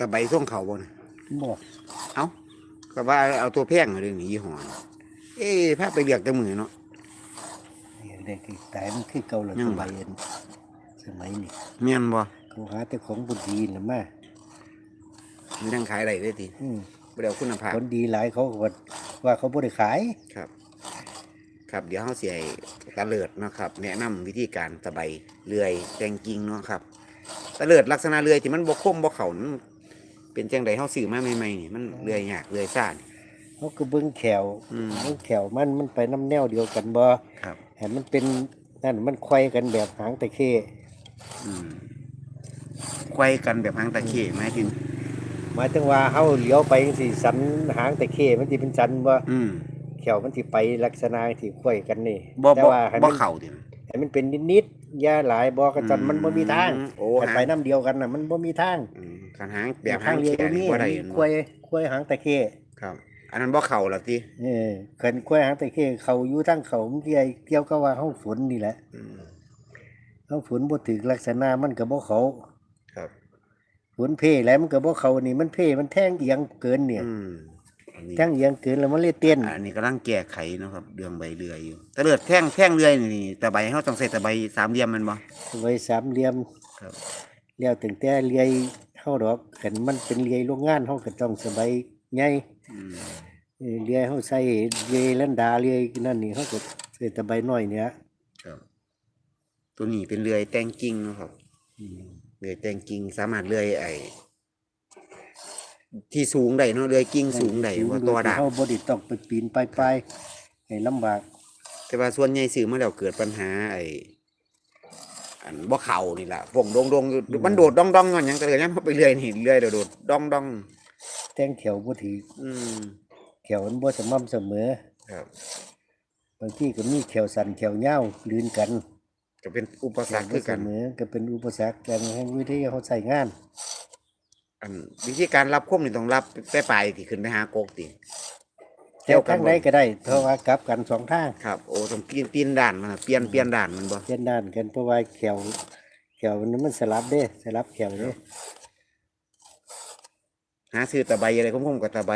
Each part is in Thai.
ตะตะใบส่งเขาบ่นะบ่เอ้าก็ว่าเอาตัวแพงเอาเรื่องนี้ยี่ห้อนี่เอ้พาไปเรียกแต่มือเนาะเด็กแต่มันคือเก่าแล้วยัสงบ่มัยเอ็นสมัยนี้แม่นบ่เขาหาแต่ของบ่ดีน่ะมามีทั้งขายได้เลยติอืมบ่ได้เอาคุณภาพคนดีหลายเขาก็ว่าว่าเขาบ่ได้ขายครับ ครับเดี๋ยวเฮาสิให้ตะเลิดเนาะครับ แนะนำวิธีการตะใบเลื่อยแต่งกิ่งเนาะครับตะเลิดลักษณะเลื่อยที่มันบ่คมบ่เข้านั่น เป็นจังไดเฮาซื้อมาใหม่ๆนี่มันเลื่อยยากเลื่อยซ่านี่เขาก็เบิ่งแขวอืม เบิ่งแขวมันมันไปน้ำแนวเดียวกันบ่ครับให้มันเป็นนั่นมันไขว้กันแบบหางตะเข้อืมไขว้กันแบบหางตะเข้หมายถึงหมายถึงว่าเฮาเลี้ยวไปจังซี่สันหางตะเข้มันสิเป็นสันบ่อืมแขวมันสิไปลักษณะที่ไขว้กันนี่บ่แต่บ่ว่าให้บ่มันเข้าติให้มันเป็นนิดๆอย่าหลายบ่กระจันมันบ่มีทางอืโอ้คันหางไปน้ำเดียวกันน่ะมันบ่มีทาง อืม คันหางแบบทาหางงเดียวแขนนี่บ่ได้มีควยควยหางตะเข้ครับ อันนั้นบ่เข้าแล้วติเออคันควยหางตะเข้เขาอยู่ทางเขามันเกี่ยวเกี่ยวกับว่าเฮาฝนนี่แหละอืมเฮาฝนบ่ถึกลักษณะมันก็บ่เขาครับฝนเพแล้วมันก็บ่เขานี่มันเพมันแท่งเอียงเกินเนี่ยอืมอันนี้แท่งเอียงเกินแล้วมันเลยเต้นอันนี้กำลังแก้ไขเนาะครับเรื่องใบเลื่อยอยู่แต่เลือดแท่งแท่งเลื่อยนี่แต่ใบเฮาต้องใส่แต่ใบสามเหลี่ยมแมันบ่ไว้สามเหลี่ยมครับแล้วตั้งแต่เลื่อย เฮาดอกคันมันเป็นเลื่อยโรงงานเฮาก็ต้องสบายใหญ่อืมเออเลื่อยเฮาใส่เลื่อยลันดาเลื่อยนั่นนี่เฮาก็ใส่แตะใบน้อยเนี่ยครับ ตัวนี้เป็นเลื่อยแต่งกิ่งเนาะครับอืมเลื่อยแต่งกิ่งสามารถเลื่อยไอ้ที่สูงได้เนาะเลื่อยกิ่งสูงได้ว่าตัวดาบเฮาบ่ได้ต้องไปปีนไปไปให้ลำบากแต่ว่าส่วนใหญ่ซื้อมาแล้วเกิดปัญหาไอ้ อันบ่เข่านี่ล่ะวงดงดงอยู่มันโดดดองดองๆอย่างก็เลยยังไปเรื่อยนี่เรื่อยโดดโดดดองดองแต่งแถวบ่ถือๆอืมแถวมันบ่สม่ำเสมอครับบางทีก็มีแถวสั้นแถวยาวลืนกัน ก็เป็นอุปสรรคบ่คือเสกันมอก็เป็นอุปสรรคกันให้วิธีเขาใช้งาน อันวิธีการรับคมนี่ต้องรับไปปลายที่ขึ้นไปหากกติ แถวข้างใดก็ได้ เพราะว่ากลับกันสองทางครับโอ้ต้องเปลี่ยนเปลี่ยนด่านมันน่ะเปลี่ยนเปลี่ยนด่านมันบ่ เช่นด้านกันเพราะว่าแถวแถวนั้นมันสลับเด้สลับแถวเด้ หาซื้อตะไบอะไรคมๆกับตะไบ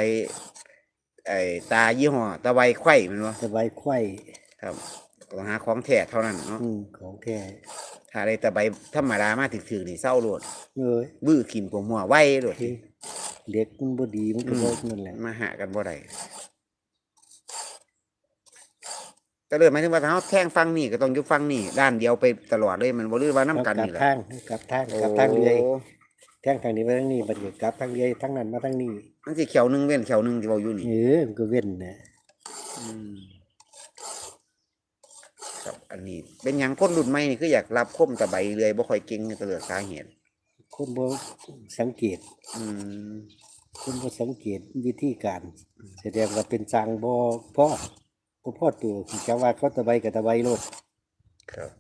ไอ้ตายี่ห้อตะไบไข่มันบ่สบายไขว้ครับต้องหาของแท้เท่านั้นเนาะอืมของแท้ถ้าได้ตะไบธรรมดามาถึกๆนี่เศร้าโลดเอ้ยบื้อขินผมหัวไว้โลดที่เด็กมันบ่ดีมันก็บ่นั่นแหละมาหากันบ่ได้ แต่เลยหมายถึงว่าถ้าเฮาแท่งฟังนี่ก็ต้องอยู่ฟังนี่ด้านเดียวไปตลอดเลยมันบ่ลือว่านํกันกลันี่บแหละทางกลับทางกลับทางเรื่อยแทงทางนี้ไปทางนี้บัดนี้กลับทางเรื่อยทางนั้นมาทางนี้มันสิเขียวหนึงเว้นเขียวหนึงที่เว้าอยู่นี่เออมันก็เว้นน่ะครับอันนี้ เป็นหยังคนรุ่นใหม่นี่คืออยากรับคมตะไบเรื่อยบ่ค่อยเก่งนี่ก็เลยสาเหตุคนบ่สังเกต อืมคนบ่สังเกตวิธีการ แสดงว่าเป็นจางบ่พอ บ่พอตัวคือจะว่าเขาตะไบกับตะไบโลดครับ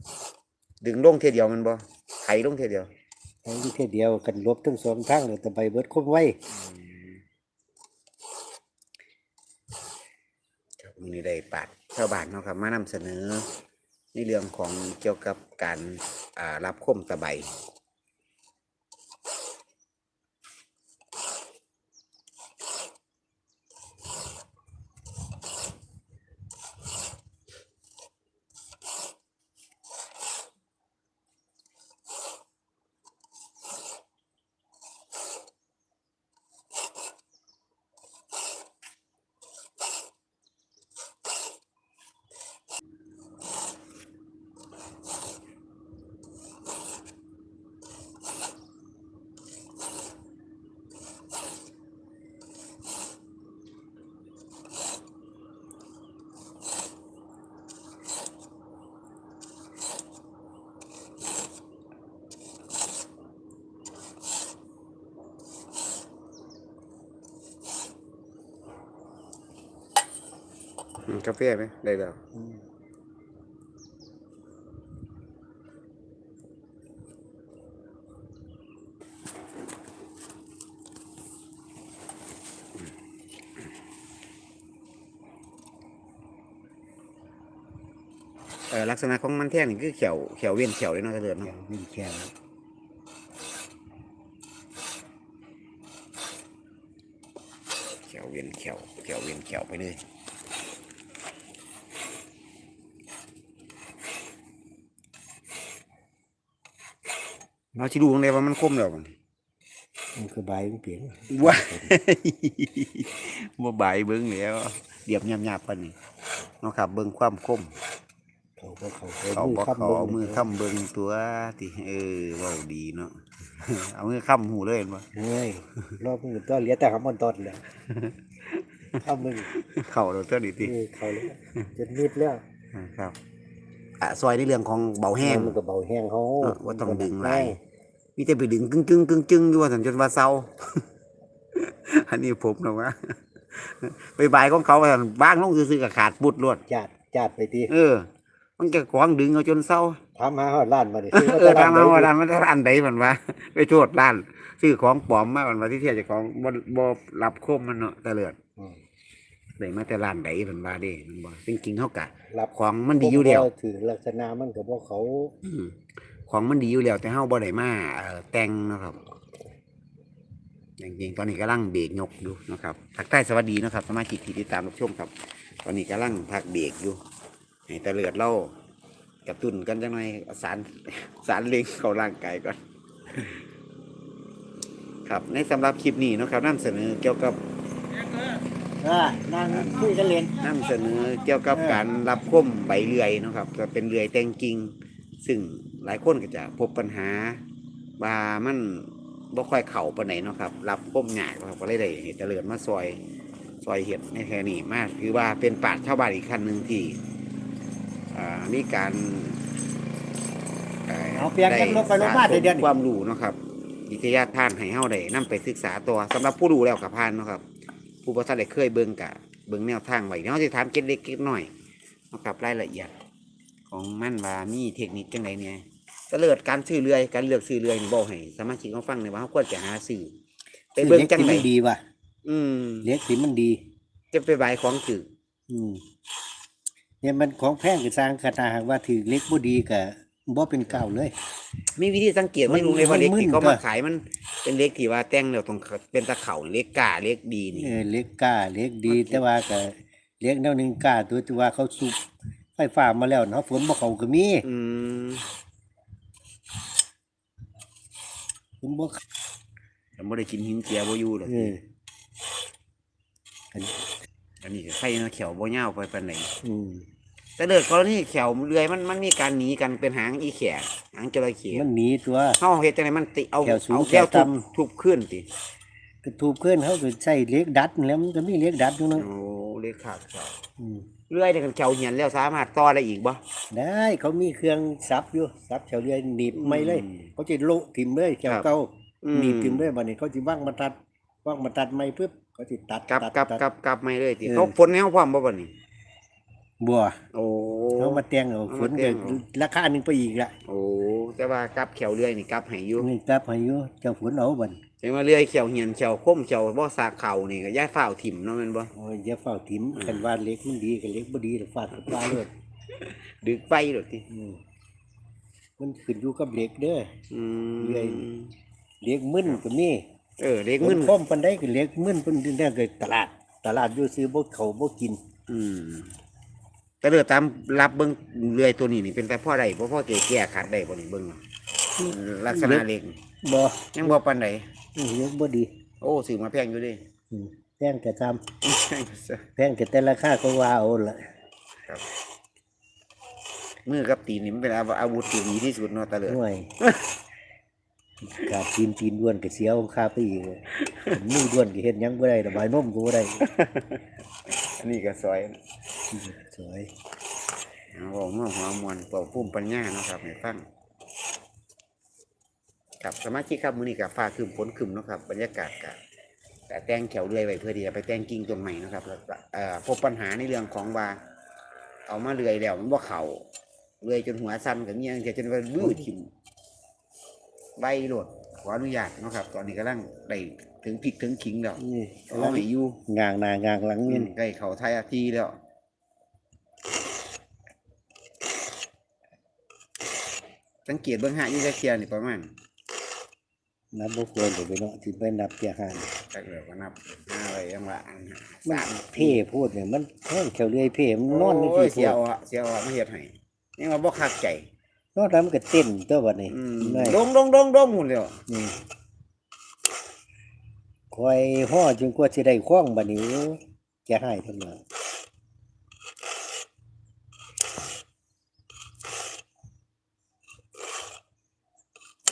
ดึงลงเทียเดียวมันบ่ไถลงเทียเดียวทั้งที่แค่เดียวกันลบทั้งสองทางเลยตะไบเบิดคมไว้ครับวันนี้ได้ปาดชาวบ้านเนาะครับมานำเสนอในเรื่องของเกี่ยวกับการอ่ารับคมตะไบ กาแฟไหมได้แล้วอืมเอ่อลักษณะของมันแท่งนี่คือเขียวเขียวเวียนเขียวเลยเนาะเจริญแขเนาะววิ่งแขวเวียนแขวแขวเวียนแขวไปเลย เราชิดูตรงไหนว่ามันคมแล้วมันมันคือใบมันเปลี่ยนว้าบ่บายเบิ้งแล้วเดียบยำๆปานนี้เนาะครับ เบิ้งความคมเขาก็เขาเขาบ่ค้ำเขาเอามือค้ำเบิ้งตัวที่เออเว้าดีเนาะเอามือค้ำหูเลยเห็นบ่เฮ้ยรอบมือตัวเหลียแต่คำมันตอดเลยข้ามือเข้าเราตัวนี้ติเออเขาเลยจนนิดแล้วครับ อะซอยในเรื่องของเบาแห้ง มันก็เบาแห้งเขาเออว่าต้องดึงหลาย มีแต่ไปดึงกึ่งกึ่งกึ่งจึงอยู่ว่าสันจนว่าเศร้า อันนี้ผมนะวะไปบายของเขาว่าซั่นบ้างลงซื้อๆกับขาดบุดรวดจาดจาดไปทีเออ มันก็กวางดึงเอาจนเศร้าทำมาหอดล้านมาดิเออตามมาว่าร้านมันร้านใดมันวะไปโทษร้านซื้อของปลอมมามันว่าที่เทียเจะของบ่บ่รับคมมันเนาะตะเลือดอืม ได้มาแต่ร้านใดมันว่าเด้มันบ่จริงๆเฮากะรับของมันดีอยู่แล้วผมถือลักษณะมันกับพวกเขาอืมของมันดีอยู่แล้วแต่เฮาบ่ได้มาเอ่อแต่งเนาะครับจริงๆตอนนี้กำลังเบรกยกอยู่นะครับทักทายสวัสดีนะครับสมาชิกที่ติดตามรับชมครับ ตอนนี้กำลังพักเบรกอยู่ให้ตะเลือดเรากระตุ้นกันจังหน่อยเอาสารสารเล็งเข้าร่างกายก่อนครับในสำหรับคลิปนี้เนาะครับนำเสนอเกี่ยวกับ อ่านั่งคุยกันเล่นนำเสนอเกี่ยวกับเออการรับคมใบเลื่อยเนาะครับก็เป็นเลื่อยแต่งกิ่งซึ่งหลายคนก็จะพบปัญหาว่ามันบ่ค่อยเข่าปานไหนเนาะครับ รับคมยากครับก็เลยได้เห็ดเจริญมาซอยซอยเห็ดในแค่นี้มากคือว่าเป็นปราชญ์ชาวบ้านอีกขั้นหนึ่งที่อ่ามีการเอาเปลี่ยนกันรถไปรถมาได้เดี๋ยวสะสนี้ความรู้เนาะครับวิทยาทานให้เฮาได้นํไปศึกษาตัวสำหรับผู้รู้แล้วกับพานเนาะครับ ผู้บ่ทันได้เคยเบิ่งกะเบิ่งแนวทางไว้เดี๋ยวเราสิถามเก็ดเล็กเก็ดน้อยเนาะครับรายละเอียด ของมันว่ามีเทคนิคจังไดเนี่ยตะเลิดการซื้อเรื่อยการเลือกซื้อเรื่อยนี่บอกให้สมาชิกเขาฟังในอยว่าเขาควรจะหาซื้อไปเบิ่งจังเล็กไดที่มันดีว่ะอืมเล็กที่มันดี จะไปบายของถืออืมเนี่ยมันของแพงกับสร้างคาถาหากว่าถือเล็กบ่ดีกับบ่เป็นเก่าเลย มีวิธีสังเกตไม่รู้เลยว่ามันเล็กมึนที่เขาก็มาขายมันเป็นเล็กที่ว่าแต่งแล้วตรงเป็นตะเข่าเล็กกาเล็กดีนี่เออเล็กกล้าเล็กดีมันแต่ว่าก็เล็กแนวหนึงกล้าตัวที่ว่าเขาสูบไฟฟ้ามาแล้วเนาะฝนบ่เข้าก็มีอืมฝนบ่แต่ไม่ได้กินหินเจียบ่อยู่หรอกเอออันนี้ก็ใครเนาะเขียวบ่ยาวไปปานไหนอืม แต่เลิดกรณีเขียวเรื่อยมันมันมีการหนีกันเป็นหางอีแขกหางจระเข้มันหนีตัว เฮาเฮ็ดจังไดมันติเอาแก้วสูงเอาแก้วแก้ทุวบต่ำทุบขึ้นติกระทูบเพื่อนเขาก็ใช้เล็กดัดนั่นแหล้วมันก็มีเล็กดัดอยู่เนาะโอ้เลขขาดเขียวอืมเรื่อยเนี่ยกันเขียวเหียนแล้วสามารถต่อได้อีกบ่ ได้เขามีเครื่องซับอยู่ซับแถวเรือหนีบไม่เลย อืมเขาจะโละถิ่มเลยแถวครับเก่าอืม หนีบถิ่มเลยบัดนี้เขาจะว่างมาตัดว่างมาตัดไม่ปุ๊บเขาจะตัดกลับตัดกลับตัด กลับกลับไม่เลยติเออ เขาฝนให้เฮาพร้อมบ่บัดนี้ บัวโอ้เขามาแต่งเอาเอาฝมานแต่ก็งเอาราคาหนึ่งไปอีกละโอ้แต่ว่ากลับเขียวเรื่อยนี่กลับให้อยู่นี่กลับให้อยู่เจ้าฝนเอาบัดเห็นว่าเรื่อยเขียวเหียนเขียวคมเขียวบ่สากเข่านี่ก็ย้ายฝ้าวถิ่มเนาะแม่นบ่โอ้ยอย่าเฝ้าถิ่มกันว่าเล็กมันดีกับเล็กบ่ดีหรือฟาดกับฟาดเลยดึกไปโดดติอืมมันขึ้นอยู่กับเล็กเด้อ อืมเรื่อย เล็กมึนก็มีเออเล็กมึมึนนคมปันได้ก็เล็กมึนเพิ่นได้เกิดตลาด ตลาดอยู่ซื้อบ่เขาบ่กิน อืม แต่เลือตามรับเบิ่งเรื่อยตัวนี้นี่เป็นแต่พ่อใดบ่พ่อแก่แก้ขาดได้บ่นี่เบิ่งเนาะลักษณะเล็กบ่ยังบ่ปานใดอืมเล็กบ่ดี โอ้ซื้อมาแพงอยู่เดิอืมแพงแต่ซ้ำแพงแต่แต่ราคาก็ว่าเอาล่ะมือกับตีนนี่มันเป็นอาอาวุธที่ดีที่สุดเนาะตะเลือหน่วยกาดตีนตีนด้วนก็เสียองค่าไปอีกมือด้วนก็เฮ็ดหยังบ่ได้ระบายนมก็บ่ได้อันนี้ก็สวย สวยเอาบอกเมื่อหัวมวลเป่าพุ่มปัญญาเนาะครับให้ฟังครับสมาชิกครับมื้อนี้กับฟ้าครึมฝนครึมเนาะครับ บรรยากาศกับแต่แต่งแถวเรื่อยไว้เพื่อที่จะไปแต่งกิ่งต้นใหม่นาะครับแล้วก็เอ่อพบปัญหาในเรื่องของว่า เอามาเลื่อยแล้วมันบ่เข่าเลื่อยจนหัวสั้นกับเงี้ยจะจนว่าบื้อถิ่มใบโหลดขออนุญาตเนาะครับ ตอนนี้กำลังได้ถึงพริกถึงขิงแล้วนี่เอาให้อยู่งางหน้างางหลังอืนี่มใกล้เขาไทยอาทีแล้ว สังเกตเบื้องหาอยู่แค่เทียนี่ประมาณนับบ่ควรก็ไปเนาะที่ไปนับเที่ยหานจักเหลือก็นับหอะไรยังว่ามันเพ่พูดเนี่ยมันแท่งแถวเรื่อยเพ่มันนอนในโอ้ที่ยพูเสียดเอาอะเสียเอาอะมาเฮ็ดให้นี่ว่าบ่คักใจนอนแล้วมันก็เต้นตัวบัดนี้อืมไม่ดงดงดงดงหมดแล้วอืมคอยห่อจนกว่าสิได้คว้างบัดนี้โอ้จะให้ทั้งนั้น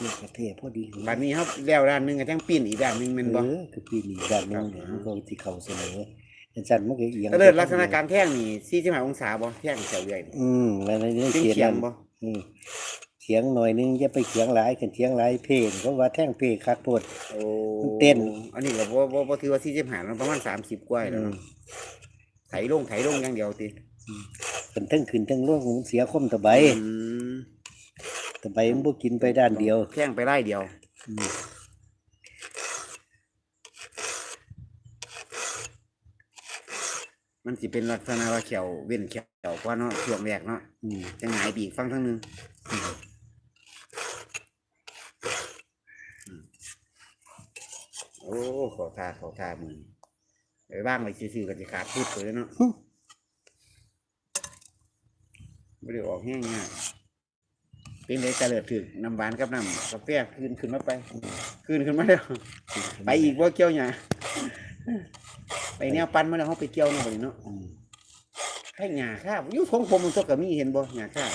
นี่กระเทพอดีบัดนี้ครับแล้วด้านหนึงก็จังปีนอีกด้านหนึงแม่นบ่เออคือปีนี้ด้านหนึงเนี่ยมันก็สิเข้าเสมอจังซั่นมันก็เอียงถ้าเลิศลักษณะการแท่งนี่45องศาบ่แท่งแถวใหญ่นี่อืมแล้วในนี้เขียงเขียนเขียงนำบ่อืมเขียงหน่อยนึงอย่าไปเขียงหลายกันเขียงหลายเพลงเพราะว่าแท่งเพลงคักโพด โอ้มันเต้น อันนี้ก็บ่บ่บ่ถือว่า45แล้วประมาณ30กว่าแล้วอืมเนาะไถลงไถลงอย่างเดียวติเป็นทั้งขึ้นทั้งลงมันเสียคมตะไบอืม ตะไบมันบ่กินไปด้านเดียวแท่งไปได้เดียว อืมมันสิเป็นลักษณะว่าแขวเว้นแขวกว่าเนาะช่วงแรกเนาะอืมจะหงายปีกฟังทั้งหนึงโอ้ขอทาขอทามือไปบ้างไปซื่อๆก็จะขาดพูดไปแล้วเนาะไม่ได้ออกแห้งง่าย เป็นเลยจะเลิดถึกน้ำหวานกับน้ำกาแฟคืนขึ้นมาไป คืนขึ้นมาแล้วไปอีกว่าเกี่ยวหยาไปแนวปันมาแล้วเขาไปเกี่ยวนี่บ่นี่เนาะอืมให้หยาข้าวอยู่ของผมมันก็มีเห็นบ่หยาข้าว